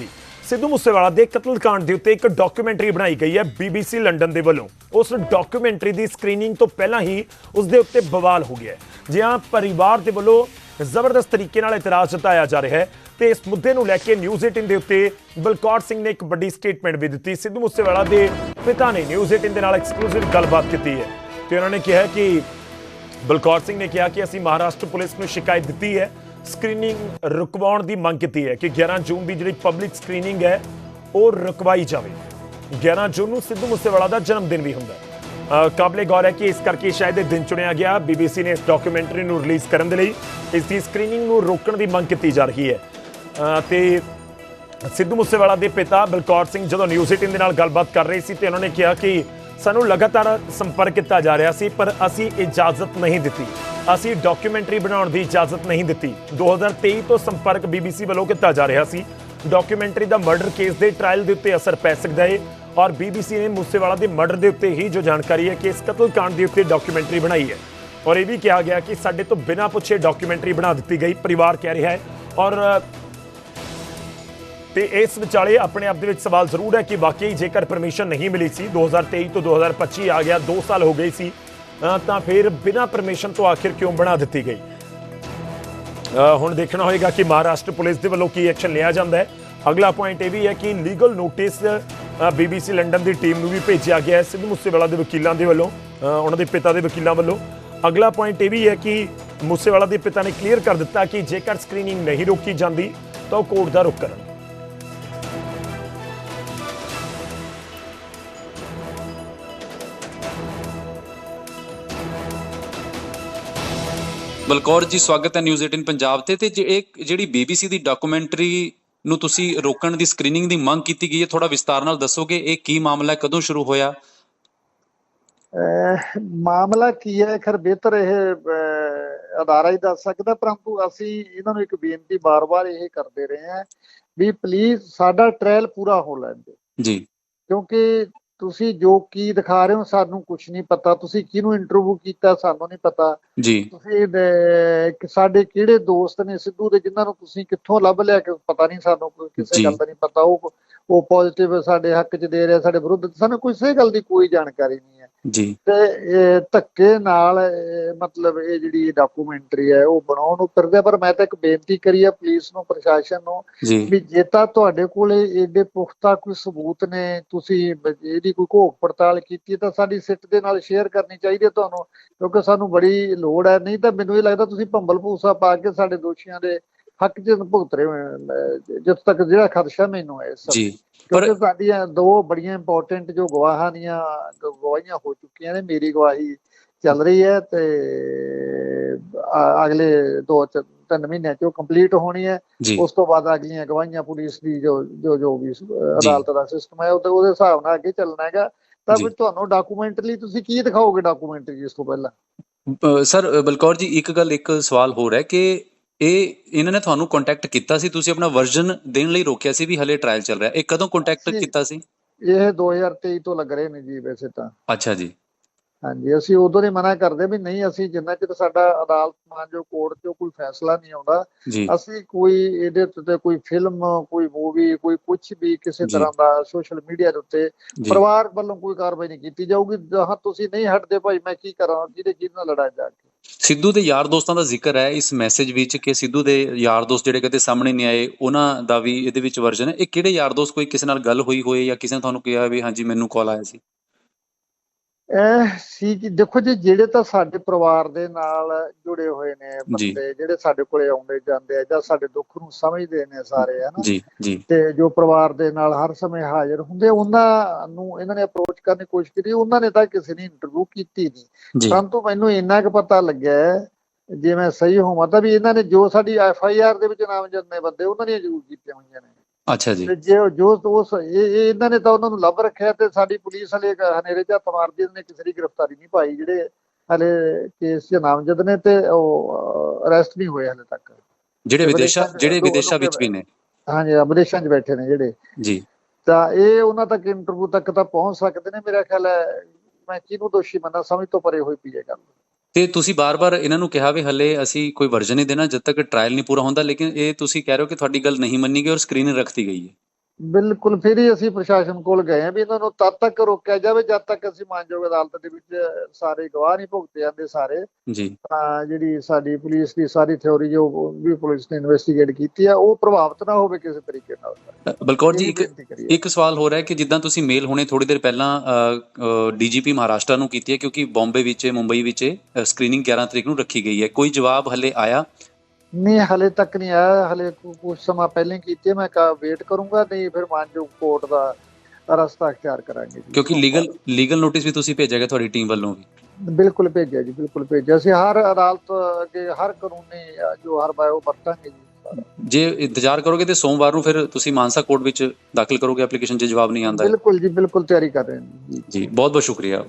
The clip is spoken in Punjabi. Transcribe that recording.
ਦੀ। ਸਿੱਧੂ ਮੂਸੇਵਾਲਾ ਦੇ ਕਤਲकांड ਦੇ ਉੱਤੇ ਇੱਕ ਡਾਕੂਮੈਂਟਰੀ ਬਣਾਈ ਗਈ ਹੈ BBC ਲੰਡਨ ਦੇ ਵੱਲੋਂ। ਉਸ ਡਾਕੂਮੈਂਟਰੀ ਦੀ ਸਕਰੀਨਿੰਗ ਤੋਂ ਪਹਿਲਾਂ ਹੀ ਉਸ ਦੇ ਉੱਤੇ ਬਵਾਲ ਹੋ ਗਿਆ ਜਿਹਾਂ ਪਰਿਵਾਰ ਦੇ ਵੱਲੋਂ ਜ਼ਬਰਦਸਤ ਤਰੀਕੇ ਨਾਲ ਇਤਰਾਜ਼ ਜਤਾਇਆ ਜਾ ਰਿਹਾ ਹੈ ਤੇ ਇਸ ਮੁੱਦੇ ਨੂੰ ਲੈ ਕੇ ਨਿਊਜ਼ 18 ਦੇ ਉੱਤੇ ਬਲਕੌਰ ਸਿੰਘ ਨੇ ਇੱਕ ਵੱਡੀ ਸਟੇਟਮੈਂਟ ਵੀ ਦਿੱਤੀ। ਸਿੱਧੂ ਮੂਸੇਵਾਲਾ ਦੇ ਪਿਤਾ ਨੇ ਨਿਊਜ਼ 18 ਦੇ ਨਾਲ ਐਕਸਕਲੂਸਿਵ ਗੱਲਬਾਤ ਕੀਤੀ ਹੈ ਤੇ ਉਹਨਾਂ ਨੇ ਕਿਹਾ ਕਿ ਬਲਕੌਰ ਸਿੰਘ ਨੇ ਕਿਹਾ ਕਿ ਅਸੀਂ ਮਹਾਰਾਸ਼ਟਰ ਪੁਲਿਸ ਨੂੰ ਸ਼ਿਕਾਇਤ ਦਿੱਤੀ ਹੈ ਸਕਰੀਨਿੰਗ ਰੁਕਵਾਉਣ ਦੀ ਮੰਗ ਕੀਤੀ ਹੈ ਕਿ 11 ਜੂਨ ਦੀ ਜਿਹੜੀ ਪਬਲਿਕ ਸਕਰੀਨਿੰਗ ਹੈ ਉਹ ਰੁਕਵਾਈ ਜਾਵੇ। 11 ਜੂਨ ਨੂੰ ਸਿੱਧੂ ਮੂਸੇਵਾਲਾ ਦਾ ਜਨਮ ਦਿਨ ਵੀ ਹੁੰਦਾ ਹੈ। ਕਾਬਲੇ ਗੌਰ ਹੈ ਕਿ ਇਸ ਕਰਕੇ ਸ਼ਾਇਦ ਇਹ ਦਿਨ ਚੁਣਿਆ ਗਿਆ। BBC ਨੇ ਇਸ ਡਾਕੂਮੈਂਟਰੀ ਨੂੰ ਰਿਲੀਜ਼ ਕਰਨ ਦੇ ਲਈ ਇਸ ਦੀ ਸਕਰੀਨਿੰਗ ਨੂੰ ਰੋਕਣ ਦੀ ਮੰਗ ਕੀਤੀ ਜਾ ਰਹੀ ਹੈ। ਅ, ਤੇ ਸਿੱਧੂ ਮੂਸੇਵਾਲਾ ਦੇ ਪਿਤਾ ਬਲਕੌਰ ਸਿੰਘ ਜਦੋਂ ਨਿਊਜ਼ 18 ਦੇ ਨਾਲ ਗੱਲਬਾਤ ਕਰ ਰਹੇ ਸੀ ਤੇ ਉਹਨਾਂ ਨੇ ਕਿਹਾ ਕਿ ਸਾਨੂੰ ਲਗਾਤਾਰ ਸੰਪਰਕ ਕੀਤਾ ਜਾ ਰਿਹਾ ਸੀ ਪਰ ਅਸੀਂ ਇਜਾਜ਼ਤ ਨਹੀਂ ਦਿੱਤੀ। ਅਸੀਂ ਡਾਕੂਮੈਂਟਰੀ ਬਣਾਉਣ ਦੀ ਇਜਾਜ਼ਤ ਨਹੀਂ ਦਿੱਤੀ। 2023 ਤੋਂ ਸੰਪਰਕ BBC ਵੱਲੋਂ ਕੀਤਾ ਜਾ ਰਿਹਾ ਸੀ। ਡਾਕੂਮੈਂਟਰੀ ਦਾ ਮਰਡਰ ਕੇਸ ਦੇ ਟ੍ਰਾਇਲ ਦੇ ਉੱਤੇ ਅਸਰ ਪੈ ਸਕਦਾ ਹੈ ਔਰ BBC ਨੇ ਮੂਸੇਵਾਲਾ ਦੇ ਮਰਡਰ ਦੇ ਉੱਤੇ ਹੀ ਜੋ ਜਾਣਕਾਰੀ ਹੈ ਕਿ ਇਸ ਕਤਲकांड ਦੇ ਉੱਤੇ ਡਾਕੂਮੈਂਟਰੀ ਬਣਾਈ ਹੈ। ਔਰ ਇਹ ਵੀ ਕਿਹਾ ਗਿਆ ਕਿ ਸਾਡੇ ਤੋਂ ਬਿਨਾਂ ਪੁੱਛੇ ਡਾਕੂਮੈਂਟਰੀ ਬਣਾ ਦਿੱਤੀ ਗਈ। ਪਰਿਵਾਰ ਕਹਿ ਰਿਹਾ ਹੈ। ਔਰ ਤੇ ਇਸ ਵਿਚਾਲੇ ਆਪਣੇ ਆਪ ਦੇ ਵਿੱਚ ਸਵਾਲ ਜ਼ਰੂਰ ਹੈ ਕਿ ਵਾਕਈ ਜੇਕਰ ਪਰਮਿਸ਼ਨ ਨਹੀਂ ਮਿਲੀ ਸੀ 2023 ਤੋਂ 2025 ਆ ਗਿਆ 2 ਸਾਲ ਹੋ ਗਏ ਸੀ। ਤਾਂ ਫਿਰ ਬਿਨਾਂ ਪਰਮਿਸ਼ਨ ਤੋਂ ਆਖਿਰ ਕਿਉਂ ਬਣਾ ਦਿੱਤੀ ਗਈ? ਹੁਣ ਦੇਖਣਾ ਹੋਏਗਾ ਕਿ ਮਹਾਰਾਸ਼ਟਰ ਪੁਲਿਸ ਦੇ ਵੱਲੋਂ ਕੀ ਐਕਸ਼ਨ ਲਿਆ ਜਾਂਦਾ ਹੈ। ਅਗਲਾ ਪੁਆਇੰਟ ਇਹ ਵੀ ਹੈ ਕਿ ਲੀਗਲ ਨੋਟਿਸ BBC ਲੰਡਨ ਦੀ ਟੀਮ ਨੂੰ ਵੀ ਭੇਜਿਆ ਗਿਆ ਹੈ ਸਿੱਧੂ ਮੂਸੇਵਾਲਾ ਦੇ ਵਕੀਲਾਂ ਦੇ ਵੱਲੋਂ ਉਹਨਾਂ ਦੇ ਪਿਤਾ ਦੇ ਵਕੀਲਾਂ ਵੱਲੋਂ। ਅਗਲਾ ਪੁਆਇੰਟ ਇਹ ਵੀ ਹੈ ਕਿ ਮੂਸੇਵਾਲਾ ਦੇ ਪਿਤਾ ਨੇ ਕਲੀਅਰ ਕਰ ਦਿੱਤਾ ਕਿ ਜੇਕਰ ਸਕਰੀਨਿੰਗ ਨਹੀਂ ਰੋਕੀ ਜਾਂਦੀ, ਤਾਂ ਉਹ ਕੋਰਟ ਦਾ ਰੁਖ ਕਰਨ। ਬਲਕੌਰ ਜੀ ਸਵਾਗਤ ਹੈ ਨਿਊਜ਼ 18 ਪੰਜਾਬ ਤੇ। ਤੇ ਜਿਹੜੀ BBC ਦੀ ਡਾਕੂਮੈਂਟਰੀ ਨੂੰ ਤੁਸੀਂ ਰੋਕਣ ਦੀ ਸਕਰੀਨਿੰਗ ਦੀ ਮੰਗ ਕੀਤੀ ਗਈ ਹੈ ਥੋੜਾ ਵਿਸਤਾਰ ਨਾਲ ਦੱਸੋਗੇ ਇਹ ਕੀ ਮਾਮਲਾ ਹੈ ਕਦੋਂ ਸ਼ੁਰੂ ਹੋਇਆ? ਮਾਮਲਾ ਕੀ ਹੈ? ਖਰ ਬਿਹਤਰ ਇਹ ਅਦਾਰਾ ਹੀ ਦੱਸ ਸਕਦਾ ਪਰੰਤੂ ਅਸੀਂ ਇਹਨਾਂ ਨੂੰ ਇੱਕ ਬੇਨਤੀ ਬਾਰ-ਬਾਰ ਇਹ ਕਰਦੇ ਰਹੇ ਹਾਂ ਵੀ ਪਲੀਜ਼ ਸਾਡਾ ਟ੍ਰਾਇਲ ਪੂਰਾ ਹੋ ਲੈਣ ਦਿਓ। ਜੀ। ਕਿਉਂਕਿ ਤੁਸੀਂ ਜੋ ਕੀ ਦਿਖਾ ਰਹੇ ਹੋ ਸਾਨੂੰ ਕੁਝ ਨਹੀਂ ਪਤਾ। ਤੁਸੀਂ ਕਿਹਨੂੰ ਇੰਟਰਵਿਊ ਕੀਤਾ ਸਾਨੂੰ ਨਹੀਂ ਪਤਾ। ਜੀ। ਤੁਸੀਂ ਕਿ ਸਾਡੇ ਕਿਹੜੇ ਦੋਸਤ ਨੇ ਸਿੱਧੂ ਦੇ ਜਿਨ੍ਹਾਂ ਨੂੰ ਤੁਸੀਂ ਕਿੱਥੋਂ ਲੱਭ ਲਿਆ ਕਿ ਪਤਾ ਨਹੀਂ ਸਾਨੂੰ ਕੋਈ ਕਿਸੇ। ਗੱਲ ਦਾ ਨਹੀਂ ਪਤਾ। ਉਹ ਉਹ ਪੋਜ਼ਿਟਿਵ ਸਾਡੇ ਹੱਕ 'ਚ ਦੇ ਰਿਹਾ ਸਾਡੇ ਵਿਰੁੱਧ ਸਾਨੂੰ ਕਿਸੇ ਗੱਲ ਦੀ ਕੋਈ ਜਾਣਕਾਰੀ ਨਹੀਂ ਹੈ। ਜੀ। ਤੇ ਧੱਕੇ ਨਾਲ ਮਤਲਬ ਇਹ ਜਿਹੜੀ ਡਾਕੂਮੈਂਟਰੀ ਹੈ ਉਹ ਬਣਾਉਣ ਨੂੰ ਫਿਰਦੇ ਆ। ਪਰ ਮੈਂ ਤਾਂ ਇੱਕ ਬੇਨਤੀ ਕਰੀ ਹੈ ਪੁਲਿਸ ਨੂੰ ਪ੍ਰਸ਼ਾਸਨ ਨੂੰ ਵੀ ਜੇ ਤਾਂ ਤੁਹਾਡੇ ਕੋਲੇ ਏਡੇ ਪੁਖਤਾ ਕੋਈ ਸਬੂਤ ਨੇ ਤੁਸੀਂ ਇਹਦੀ ਕੋਈ ਘੋਖ ਪੜਤਾਲ ਕੀਤੀ ਤਾਂ ਸਾਡੀ ਸਿੱਟ ਦੇ ਨਾਲ ਸ਼ੇਅਰ ਕਰਨੀ ਚਾਹੀਦੀ ਹੈ ਤੁਹਾਨੂੰ ਕਿਉਂਕਿ ਸਾਨੂੰ ਬੜੀ ਲੋੜ ਹੈ ਨਹੀਂ ਤਾਂ ਮੈਨੂੰ ਇਹ ਲੱਗਦਾ ਤੁਸੀਂ ਭੰਬਲ ਭੂਸਾ ਪਾ ਕੇ ਸਾਡੇ ਦੋਸ਼ੀਆਂ ਦੇ ਹੱਕ 'ਚ ਭੁਗਤ ਰਹੇ ਹੋ ਜਿੱਥੇ ਤੱਕ ਜਿਹੜਾ ਖਦਸ਼ਾ ਮੈਨੂੰ ਹੈ। ਜੀ ਪਰ ਸਾਡੀਆਂ ਦੋ ਬੜੀਆਂ ਇੰਪੋਰਟੈਂਟ ਜੋ ਗਵਾਹਾਂ ਦੀਆਂ ਗਵਾਹੀਆਂ ਹੋ ਚੁੱਕੀਆਂ ਨੇ ਮੇਰੀ ਗਵਾਹੀ ਚੱਲ ਰਹੀ ਹੈ ਤੇ ਅਗਲੇ ਦੋ ਚ- ਤਿੰਨ ਮਹੀਨਿਆਂ ਚ ਉਹ ਕੰਪਲੀਟ ਹੋਣੀ ਹੈ। ਉਸ ਤੋਂ ਬਾਅਦ ਅਗਲੀਆਂ ਗਵਾਹੀਆਂ ਪੁਲਿਸ ਦੀ ਜੋ ਜੋ ਜੋ ਵੀ ਅਦਾਲਤ ਦਾ ਸਿਸਟਮ ਹੈ ਉਹਦੇ ਉਹਦੇ ਹਿਸਾਬ ਨਾਲ ਅੱਗੇ ਚੱਲਣਾ ਹੈਗਾ। ਤਾਂ। ਫਿਰ ਤੁਹਾਨੂੰ ਡਾਕੂਮੈਂਟਰੀ ਤੁਸੀਂ ਕੀ ਦਿਖਾਓਗੇ ਡਾਕੂਮੈਂਟਰੀ ਇਸ ਤੋਂ ਪਹਿਲਾਂ? ਸਰ ਬਲਕੌਰ ਜੀ ਇੱਕ ਗੱਲ ਇੱਕ ਸਵਾਲ ਹੋਰ ਹੈ ਕਿ ਇਹ ਇਹਨਾਂ ਨੇ ਤੁਹਾਨੂੰ ਕੰਟੈਕਟ ਕੀਤਾ ਸੀ? ਤੁਸੀਂ ਆਪਣਾ ਵਰਜ਼ਨ ਦੇਣ ਲਈ ਰੋਕਿਆ ਸੀ ਵੀ ਹਲੇ ਟ੍ਰਾਇਲ ਚੱਲ ਰਿਹਾ। ਇਹ ਕਦੋਂ ਕੰਟੈਕਟ। ਕੀਤਾ ਸੀ? ਇਹ 2023 ਤੋਂ ਲੱਗ ਰਹੇ ਨੇ ਜੀ ਵੈਸੇ ਤਾਂ। ਅੱਛਾ ਜੀ। ਹਾਂਜੀ ਅਸੀਂ ਉਦੋਂ ਹੀ ਮਨਾ ਕਰਦੇ ਵੀ ਨਹੀਂ ਅਸੀਂ ਜਿੰਨਾ ਚਿਰ ਸਾਡਾ ਅਦਾਲਤ ਮਾਨਜੋ ਕੋਰਟ 'ਚੋਂ ਕੋਈ ਫੈਸਲਾ ਨਹੀਂ ਆਉਂਦਾ ਅਸੀਂ ਕੋਈ ਇਹਦੇ ਉੱਤੇ ਕੋਈ ਫਿਲਮ ਕੋਈ ਮੂਵੀ ਕੋਈ ਕੁਝ ਵੀ ਕਿਸੇ। ਤਰ੍ਹਾਂ ਦਾ ਸੋਸ਼ਲ ਮੀਡੀਆ ਦੇ ਉੱਤੇ ਪਰਿਵਾਰ ਵੱਲੋਂ ਕੋਈ ਕਾਰਵਾਈ ਨਹੀਂ ਕੀਤੀ ਜਾਊਗੀ ਜਹਾਂ ਤੁਸੀਂ ਨਹੀਂ ਹਟਦੇ ਭਾਈ ਮੈਂ ਕੀ ਕਰਾਂ ਜਿਹਦੇ ਜਿਹਦੇ ਨਾਲ ਲੜਾਈ ਜਾ ਕੇ। ਸਿੱਧੂ ਦੇ ਯਾਰ ਦੋਸਤਾਂ ਦਾ ਜ਼ਿਕਰ ਹੈ ਇਸ ਮੈਸੇਜ ਵਿੱਚ ਕਿ ਸਿੱਧੂ ਦੇ ਯਾਰ ਦੋਸਤ ਜਿਹੜੇ ਕਦੇ ਸਾਹਮਣੇ ਨਹੀਂ ਆਏ ਉਹਨਾਂ ਦਾ ਵੀ ਇਹਦੇ ਵਿੱਚ ਵਰਜਨ ਹੈ। ਇਹ ਕਿਹੜੇ ਯਾਰ ਦੋਸਤ ਕੋਈ ਕਿਸੇ ਨਾਲ ਗੱਲ ਹੋਈ ਹੋਏ ਜਾਂ ਕਿਸੇ ਨੇ ਤੁਹਾਨੂੰ ਕਿਹਾ ਵੀ ਹਾਂਜੀ ਮੈਨੂੰ ਕਾਲ ਆਇਆ ਸੀ? ਇਹ ਸੀ ਕਿ ਦੇਖੋ ਜੀ ਜਿਹੜੇ ਤਾਂ ਸਾਡੇ ਪਰਿਵਾਰ ਦੇ ਨਾਲ ਜੁੜੇ ਹੋਏ ਨੇ। ਬੰਦੇ ਜਿਹੜੇ ਸਾਡੇ ਕੋਲੇ ਆਉਂਦੇ ਜਾਂਦੇ ਆ ਜਾਂ ਸਾਡੇ ਦੁੱਖ ਨੂੰ ਸਮਝਦੇ ਨੇ ਸਾਰੇ ਹਨਾ ਜੀ ਜੀ। ਤੇ ਜੋ ਪਰਿਵਾਰ ਦੇ ਨਾਲ ਹਰ ਸਮੇਂ ਹਾਜ਼ਰ ਹੁੰਦੇ ਉਹਨਾਂ ਨੂੰ ਇਹਨਾਂ ਨੇ ਅਪਰੋਚ ਕਰਨ ਦੀ ਕੋਸ਼ਿਸ਼ ਕੀਤੀ ਉਹਨਾਂ ਨੇ ਤਾਂ ਕਿਸੇ ਨੇ ਇੰਟਰਵਿਊ ਕੀਤੀ ਨਹੀਂ। ਪਰੰਤੂ ਮੈਨੂੰ ਇੰਨਾ ਕੁ ਪਤਾ ਲੱਗਿਆ ਜੇ ਮੈਂ ਸਹੀ ਹੋਵਾਂ ਤਾਂ ਵੀ ਇਹਨਾਂ ਨੇ ਜੋ ਸਾਡੀ ਐਫ ਆਈ ਆਰ ਦੇ ਵਿੱਚ ਨਾਮਜ਼ਦ ਨੇ ਬੰਦੇ ਉਹਨਾਂ ਦੀਆਂ ਜ਼ਰੂਰ ਕੀਤੀਆਂ ਹੋਈਆਂ ਨੇ। ਅੱਛਾ ਜੀ। ਤੇ ਜੇ ਉਹ- ਜੋ ਉਸ ਇਹ ਇਹ ਇਹਨਾਂ ਨੇ ਤਾਂ ਉਹਨਾਂ ਨੂੰ ਲੱਭ ਰੱਖਿਆ ਤੇ ਸਾਡੀ ਪੁਲਿਸ ਹਲੇ ਹਨੇਰੇ ਚ ਹੱਥ ਮਾਰਦੀ ਨੇ ਕਿਸੇ ਦੀ ਗ੍ਰਿਫਤਾਰੀ ਨਹੀਂ ਪਾਈ ਜਿਹੜੇ ਹਲੇ ਕੇਸ 'ਚ ਨਾਮਜ਼ਦ ਨੇ ਤੇ ਉਹ ਅਰੈਸਟ ਨਹੀਂ ਹੋਏ ਹਲੇ ਤੱਕ। ਜਿਹੜੇ ਵਿਦੇਸ਼ਾਂ ਜਿਹੜੇ ਵਿਦੇਸ਼ਾਂ ਵਿੱਚ ਵੀ ਨੇ। ਹਾਂਜੀ ਵਿਦੇਸ਼ਾਂ 'ਚ ਬੈਠੇ ਨੇ ਜਿਹੜੇ। ਜੀ। ਤਾਂ ਇਹ ਉਹਨਾਂ ਤੱਕ ਇੰਟਰਵਿਊ ਤੱਕ ਤਾਂ ਪਹੁੰਚ ਸਕਦੇ ਨੇ ਮੇਰਾ ਖਿਆਲ ਹੈ ਮੈਂ ਕਿਹਨੂੰ ਦੋਸ਼ੀ ਮੰਨਾਂ ਸਮਝ ਤੋਂ ਪਰੇ ਹੋਈ ਪਈ ਹੈ ਗੱਲ। ਤੇ ਤੁਸੀਂ ਬਾਰ-ਬਾਰ ਇਹਨਾਂ ਨੂੰ ਕਿਹਾ ਵੀ ਹਲੇ ਅਸੀਂ ਕੋਈ ਵਰਜਨ ਨਹੀਂ ਦੇਣਾ ਜਦ ਤੱਕ ਟ੍ਰਾਇਲ ਨਹੀਂ ਪੂਰਾ ਹੁੰਦਾ, ਲੇਕਿਨ ਇਹ ਤੁਸੀਂ ਕਹਿ ਰਹੇ ਹੋ ਕਿ ਤੁਹਾਡੀ ਗੱਲ ਨਹੀਂ ਮੰਨੀ ਗਈ ਔਰ ਸਕਰੀਨ ਰੱਖਤੀ ਗਈ ਹੈ। ਬਿਲਕੁਲ ਫਿਰ ਹੀ ਅਸੀਂ ਪ੍ਰਸ਼ਾਸਨ ਕੋਲ ਗਏ ਆ ਵੀ ਇਹਨਾਂ ਨੂੰ ਤਦ ਤੱਕ ਰੋਕਿਆ ਜਾਵੇ ਜਦ ਤੱਕ ਅਸੀਂ ਮਾਨਯੋਗ ਅਦਾਲਤ ਦੇ ਵਿੱਚ ਸਾਰੇ ਗਵਾਹ ਨਹੀਂ ਭੁਗਤੇ ਜਾਂਦੇ ਸਾਰੇ। ਜੀ। ਤਾਂ ਜਿਹੜੀ ਸਾਡੀ ਪੁਲਿਸ ਦੀ ਸਾਰੀ ਥਿਉਰੀ ਜੋ ਵੀ ਪੁਲਿਸ ਨੇ ਇਨਵੈਸਟੀਗੇਟ ਕੀਤੀ ਆ ਉਹ ਪ੍ਰਭਾਵਿਤ ਨਾ ਹੋਵੇ ਕਿਸੇ ਤਰੀਕੇ ਨਾਲ। ਬਲਕੌਰ ਜੀ ਇੱਕ। ਇੱਕ ਸਵਾਲ ਹੋ ਰਿਹਾ ਹੈ ਕਿ ਜਿੱਦਾਂ ਤੁਸੀਂ ਮੇਲ ਹੁਣੇ ਥੋੜੀ ਦੇਰ ਪਹਿਲਾਂ ਡੀਜੀਪੀ ਮਹਾਰਾਸ਼ਟਰ ਨੂੰ ਕੀਤੀ ਹੈ ਕਿਉਂਕਿ ਬੰਬੇ ਵਿੱਚ ਮੁੰਬਈ ਵਿੱਚ ਸਕਰੀਨਿੰਗ 11 ਤਰੀਕ ਨੂੰ ਰੱਖੀ ਗਈ ਹੈ। ਕੋਈ ਜਵਾਬ ਹਲੇ ਆਇਆ? ਨਹੀਂ ਹਲੇ ਤੱਕ ਨਹੀਂ ਆਇਆ। ਹਲੇ ਕੁਝ ਸਮਾਂ ਪਹਿਲਾਂ ਕੀਤੀ। ਮੈਂ ਕਾ ਵੇਟ ਕਰੂੰਗਾ ਨਹੀਂ ਫਿਰ ਮਾਨਯੋਗ ਕੋਰਟ ਦਾ ਰਸਤਾ ਅਖਤਿਆਰ ਕਰਾਂਗੇ ਜੀ। ਕਿਉਂਕਿ ਲੀਗਲ ਲੀਗਲ ਨੋਟਿਸ ਵੀ ਤੁਸੀਂ ਭੇਜਿਆਗਾ ਤੁਹਾਡੀ ਟੀਮ ਵੱਲੋਂ ਵੀ। ਬਿਲਕੁਲ ਭੇਜਿਆ ਜੀ ਬਿਲਕੁਲ ਭੇਜਿਆ। ਅਸੀਂ ਹਰ ਅਦਾਲਤ ਅੱਗੇ ਹਰ ਕਾਨੂੰਨੀ ਜੋ ਹਰ ਉਹ ਵਰਤਾਂਗੇ ਜੀ। ਜੇ ਇੰਤਜ਼ਾਰ ਕਰੋਗੇ ਤੇ ਸੋਮਵਾਰ ਨੂੰ ਫਿਰ ਤੁਸੀਂ ਮਾਨਸਾ ਕੋਰਟ ਵਿੱਚ ਦਾਖਲ ਕਰੋਗੇ ਐਪਲੀਕੇਸ਼ਨ ਜੇ ਜਵਾਬ ਨਹੀਂ ਆਉਂਦਾ। ਬਿਲਕੁਲ ਜੀ ਬਿਲਕੁਲ ਤਿਆਰੀ ਕਰ ਰਹੇ ਹਾਂ ਜੀ। ਜੀ ਬਹੁਤ ਬਹੁਤ ਸ਼ੁਕਰੀਆ।